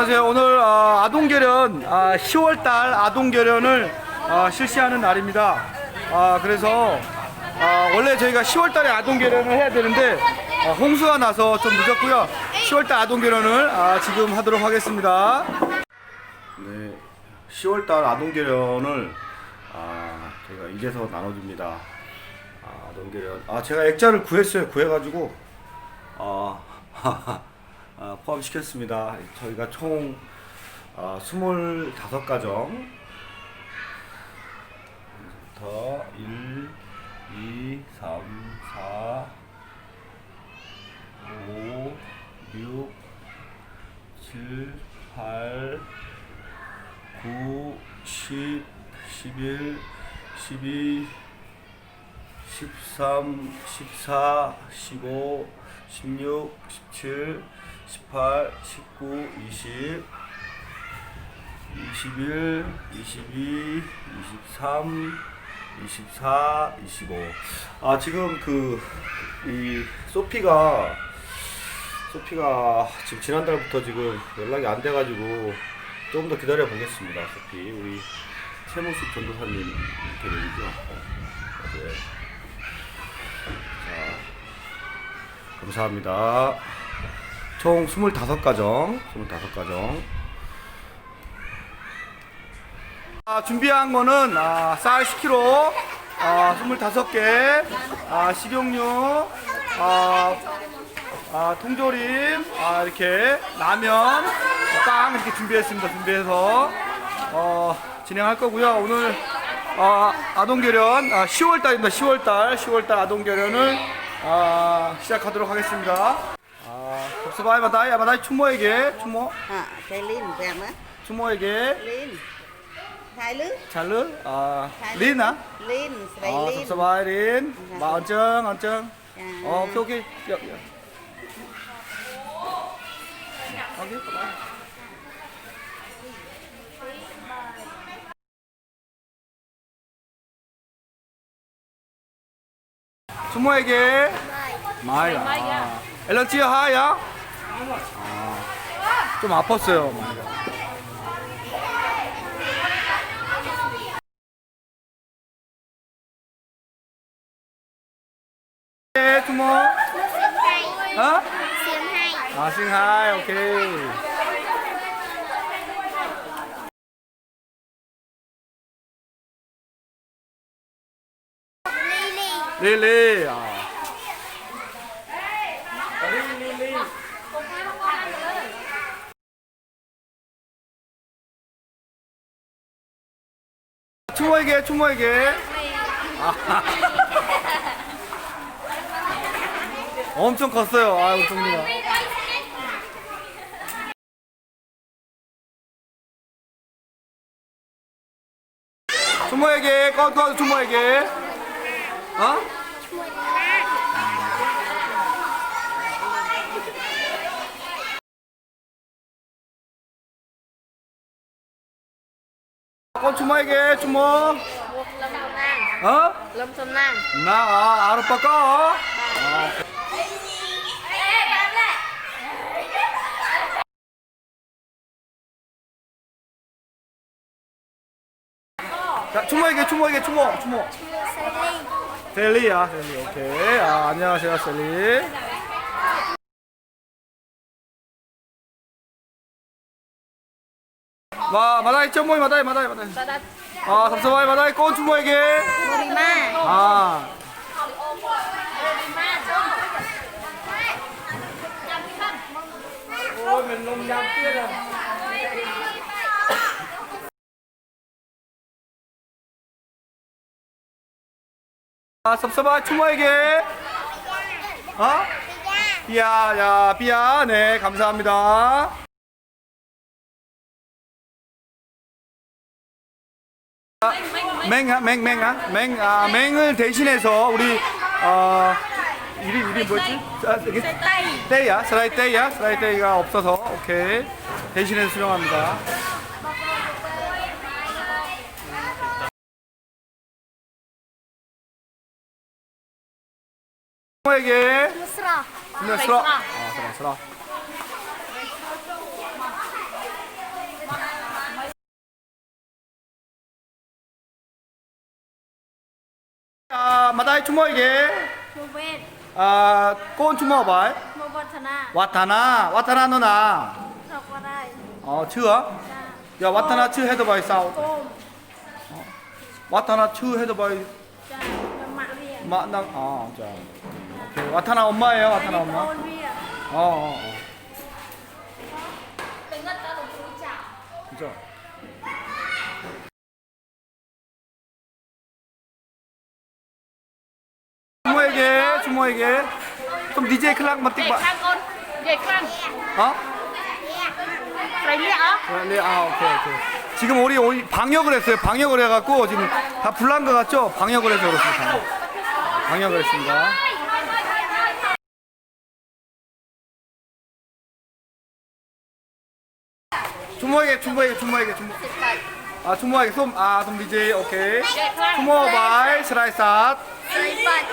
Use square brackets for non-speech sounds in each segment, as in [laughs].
안녕하세요. 오늘 어, 아동결연 아, 10월달 아동결연을 어, 실시하는 날입니다. 아, 그래서 어, 원래 저희가 10월달에 아동결연을 해야 되는데 어, 홍수가 나서 좀 늦었고요. 10월달 아동결연을 아, 지금 하도록 하겠습니다. 네, 10월달 아동결연을 아, 저희가 이래서 나눠줍니다. 아, 아동결연. 아, 제가 액자를 구했어요. 구해가지고 아, 아, [laughs] 포함시켰습니다. 저희가 총 아, 25가정 더 1, 2, 3, 4, 5, 6, 7, 8, 9, 10, 11, 12, 13, 14, 15, 16, 17, 18, 19, 20, 21, 22, 23, 24, 25. 아, 지금 그, 이, 소피가, 소피가 지금 지난달부터 지금 연락이 안 돼가지고 조금 더 기다려 보겠습니다. 소피. 우리 최모숙 전도사님 개념이죠. 네. 자, 감사합니다. 총 25가정, 25가정. 아, 준비한 거는 아, 쌀 10kg, 아, 25개, 아, 식용유, 아, 아, 통조림, 아, 이렇게 라면, 빵 이렇게 준비했습니다. 준비해서 어, 진행할 거고요. 오늘 어, 아동결연 아, 10월달입니다. 10월달, 10월달 아동결연을 아, 시작하도록 하겠습니다. 아, 접수바이 바다이 바다이 추모에게 추모. À, cái lin vàng á, 추모에게. lin. Thái lư, 잘르 아 리나? lin, sợi 아 lin. 접수바이 아. 좀 아팠어요. 예, 추모 어? 아, 싱하이, 오케이. 릴리, 아. 추모에게, 추모에게. 아. 엄청 컸어요. 아유, 동리가. 추모에게, 꺼, 꺼, 추모에게. 어? Con 추모에게 추모 어? Lâm Xuân Lan 나 아, 알아빠 꺼 자, 추모에게 추모에게 추모 추모 셀리야 셀리 오케이. 아, 안녕하세요 셀리 와 마다이 쩌모이 마다이 마다이 마다이 아 감사합니다 마다이 꽃 추모에게 Morima. 아 nhầm kia rồi 아, 섭섭아 추모에게 어? 삐야 야 삐야 네 감사합니다 맹아 맹맹 아 맹 아, 맹을 대신해서 우리 어 이름 이름 뭐지? 아, 여기 떼야? 스라이 떼야? 스라이 떼가 없어서. 오케이. 대신해서 수령합니다. 에게? Sra 근데 스라? 아 스라. 스라 À, mà đây chúng mày kì ภูเวศ à, con chúng mày vậy โมวัฒนา 와타나 와타나 누나 สกวาไร 어 츄어 จ้า야 와타나 츄 해도 봐이 싸우 โกม 와타나 츄 해도 봐이 จ้าธรรมะเรียน 마당 아자 오케이 와타나 엄마예요 อัน 와타나 นี้โก 엄마 นเรียน 어, 어, 어. เป็นเงินตาหลวงปู่จ่า 그죠? 성호에게 좀 DJ 클락 một 어? 네, 아 오케이 오케이. 지금 우리 방역을 했어요. 방역을 해갖고 지금 다 불난 것 같죠? 방역을 해서 그렇습니다. 방역을 했습니다. 초모에게 초모에게 초모에게 초모. 아 초모에게 솜아솜 DJ 오케이. 초모 네, 바이 스라이삿 Tripod.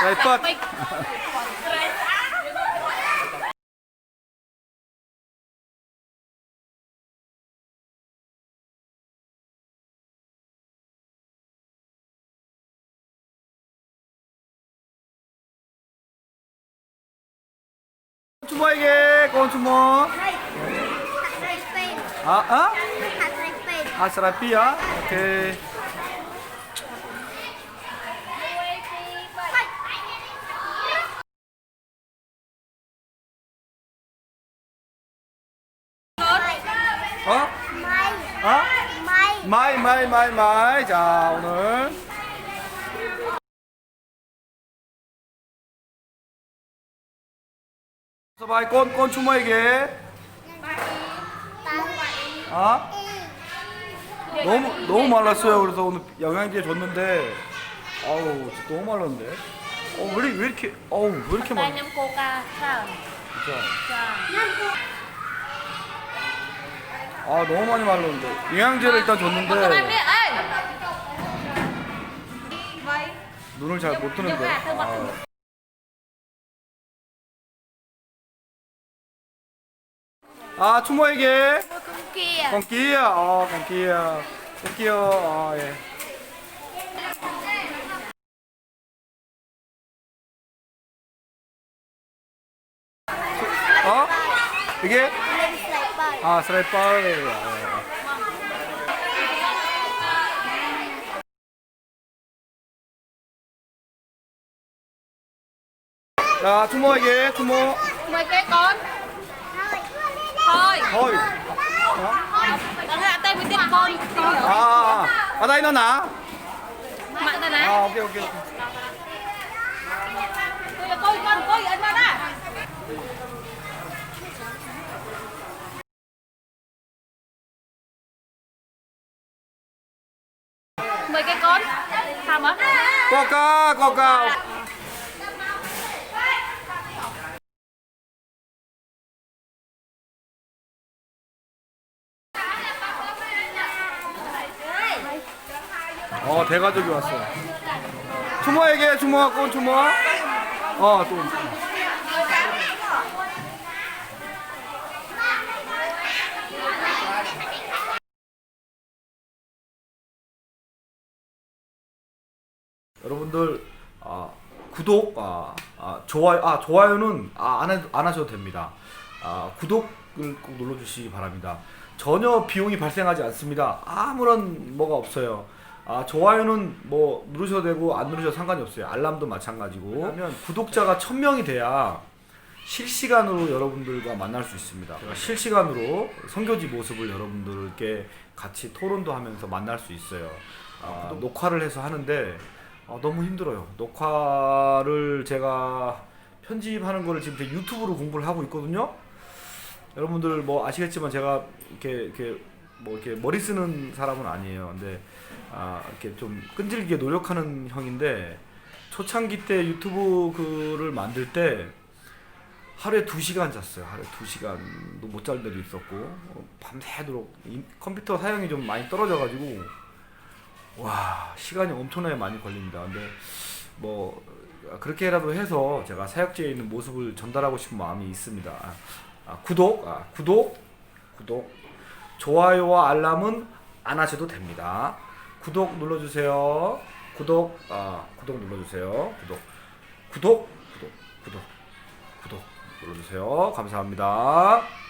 Tripod. Cubaige, kawan semua. Ah, ah? Asrapi ya, oke. Okay. 어? 마이. 마이, 마이, 마이, 마이. 자, 오늘. 서바이 꼰, 꼰 추모에게. 아? 너무, 너무 말랐어요. 그래서 오늘 영양제 줬는데. 아우, 너무 말랐는데. 어, 왜, 왜 이렇게, 어왜 이렇게 말랐어? 남고가 아 너무 많이 말랐는데. 영양제를 일단 줬는데. 아, 아, 아, 눈을 잘 못 뜨는데. 아. 아 추모에게. 건기야. 어, 아 건기야. 건기야. 아예. 어? 이게? à sniper là thu mua gì thu mua mười cây con. Thôi. Thôi. Đó là tay mình tiếp con. À, à, à ở đây nó nã mạng đây này. Ờ, ok ok tôi coi con coi anh mấy cái con tham á coca coca 어 대가족이 왔어. 초모에게 초모가 꼰 초모. 어또 여러분들 아, 구독, 아, 아, 좋아요, 아 좋아요는 아, 안, 해, 안 하셔도 됩니다. 아, 구독을 꼭 눌러주시기 바랍니다. 전혀 비용이 발생하지 않습니다. 아무런 뭐가 없어요. 아, 좋아요는 뭐 누르셔도 되고 안 누르셔도 상관이 없어요. 알람도 마찬가지고. 그러면 구독자가 1000명이 돼야 실시간으로 여러분들과 만날 수 있습니다. 제가 실시간으로 성교지 모습을 여러분들께 같이 토론도 하면서 만날 수 있어요. 아, 녹화를 해서 하는데 아, 너무 힘들어요. 녹화를 제가 편집하는 거를 지금 제 유튜브로 공부를 하고 있거든요. 여러분들 뭐 아시겠지만 제가 이렇게 이렇게 뭐 이렇게 머리 쓰는 사람은 아니에요. 근데 아, 이렇게 좀 끈질기게 노력하는 형인데 초창기 때 유튜브 그를 만들 때 하루에 두 시간 잤어요. 하루에 두 시간도 못 잘 때도 있었고 어, 밤새도록 이- 컴퓨터 사용이 좀 많이 떨어져 가지고 와 시간이 엄청나게 많이 걸립니다. 근데 뭐 그렇게라도 해서 제가 사역지에 있는 모습을 전달하고 싶은 마음이 있습니다. 아, 아, 구독, 아, 구독, 구독, 좋아요와 알람은 안 하셔도 됩니다. 구독 눌러주세요. 구독 아 구독 눌러주세요. 구독 구독 구독 구독 구독 눌러주세요. 감사합니다.